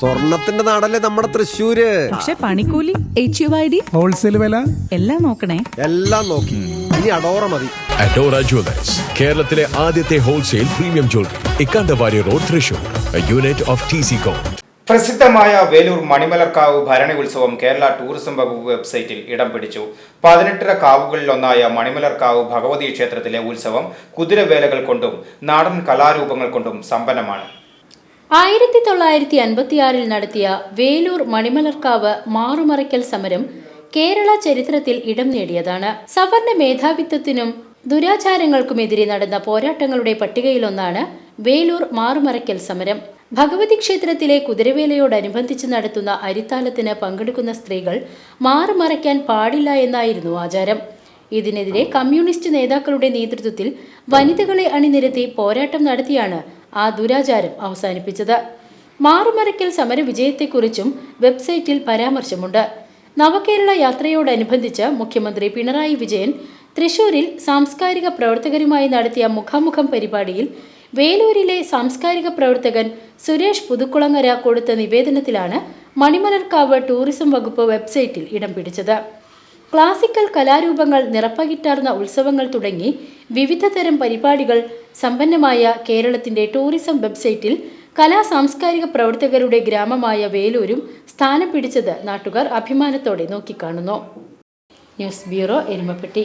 സ്വർണത്തിന്റെ നാടല്ലേ നമ്മുടെ തൃശ്ശൂര്? പക്ഷെ പണിക്കൂലി H U I D wholesale വില? എല്ലാം നോക്കണേ. എല്ലാം നോക്കി. ഇനി അഡോറ മതി. അഡോറ ജുവലേഴ്സ് കേരളത്തിലെ ആദ്യത്തെ wholesale premium jewellery Ikkandavari road Thrissur. Unit of T C com പ്രസിദ്ധമായ വേലൂർ മണിമലർക്കാവ് ഭരണി ഉത്സവം കേരള ടൂറിസം വകുപ്പ് വെബ്സൈറ്റിൽ ഇടം പിടിച്ചു. പതിനെട്ടര കാവുകളിലൊന്നായ മണിമലർക്കാവ് ഭഗവതി ക്ഷേത്രത്തിലെ ഉത്സവം കുതിരവേലകൾ കൊണ്ടും നാടൻ കലാരൂപങ്ങൾ കൊണ്ടും സമ്പന്നമാണ്. ആയിരത്തി തൊള്ളായിരത്തി അൻപത്തിയാറിൽ നടത്തിയ വേലൂർ മണിമലർക്കാവ് മാറുമറയ്ക്കൽ സമരം കേരള ചരിത്രത്തിൽ ഇടം നേടിയതാണ്. സവർണ മേധാവിത്വത്തിനും ദുരാചാരങ്ങൾക്കുമെതിരെ നടന്ന പോരാട്ടങ്ങളുടെ പട്ടികയിലൊന്നാണ് വേലൂർ മാറുമറയ്ക്കൽ സമരം. ഭഗവതി ക്ഷേത്രത്തിലെ കുതിരവേലയോടനുബന്ധിച്ച് നടത്തുന്ന അരിത്താലത്തിന് പങ്കെടുക്കുന്ന സ്ത്രീകൾ മാറുമറയ്ക്കാൻ പാടില്ല എന്നായിരുന്നു ആചാരം. ഇതിനെതിരെ കമ്മ്യൂണിസ്റ്റ് നേതാക്കളുടെ നേതൃത്വത്തിൽ വനിതകളെ അണിനിരത്തി പോരാട്ടം നടത്തിയാണ് ആ ദുരാചാരം അവസാനിപ്പിച്ചത്. മാറുമരയ്ക്കൽ സമരവിജയത്തെക്കുറിച്ചും വെബ്സൈറ്റിൽ പരാമർശമുണ്ട്. നവകേരള യാത്രയോടനുബന്ധിച്ച് മുഖ്യമന്ത്രി പിണറായി വിജയൻ തൃശൂരിൽ സാംസ്കാരിക പ്രവർത്തകരുമായി നടത്തിയ മുഖാമുഖം പരിപാടിയിൽ വേലൂരിലെ സാംസ്കാരിക പ്രവർത്തകൻ സുരേഷ് പുതുക്കുളങ്ങര കൊടുത്ത നിവേദനത്തിലാണ് മണിമലർക്കാവ് ടൂറിസം വകുപ്പ് വെബ്സൈറ്റിൽ ഇടം പിടിച്ചത്. ക്ലാസിക്കൽ കലാരൂപങ്ങൾ നിറപ്പകിട്ടാർന്ന ഉത്സവങ്ങൾ തുടങ്ങി വിവിധ തരം പരിപാടികൾ സമ്പന്നമായ കേരളത്തിന്റെ ടൂറിസം വെബ്സൈറ്റിൽ കലാ സാംസ്കാരിക പ്രവർത്തകരുടെ ഗ്രാമമായ വേലൂരും സ്ഥാനം പിടിച്ചത് നാട്ടുകാർ അഭിമാനത്തോടെ നോക്കിക്കാണുന്നു. News bureau Erumapetty.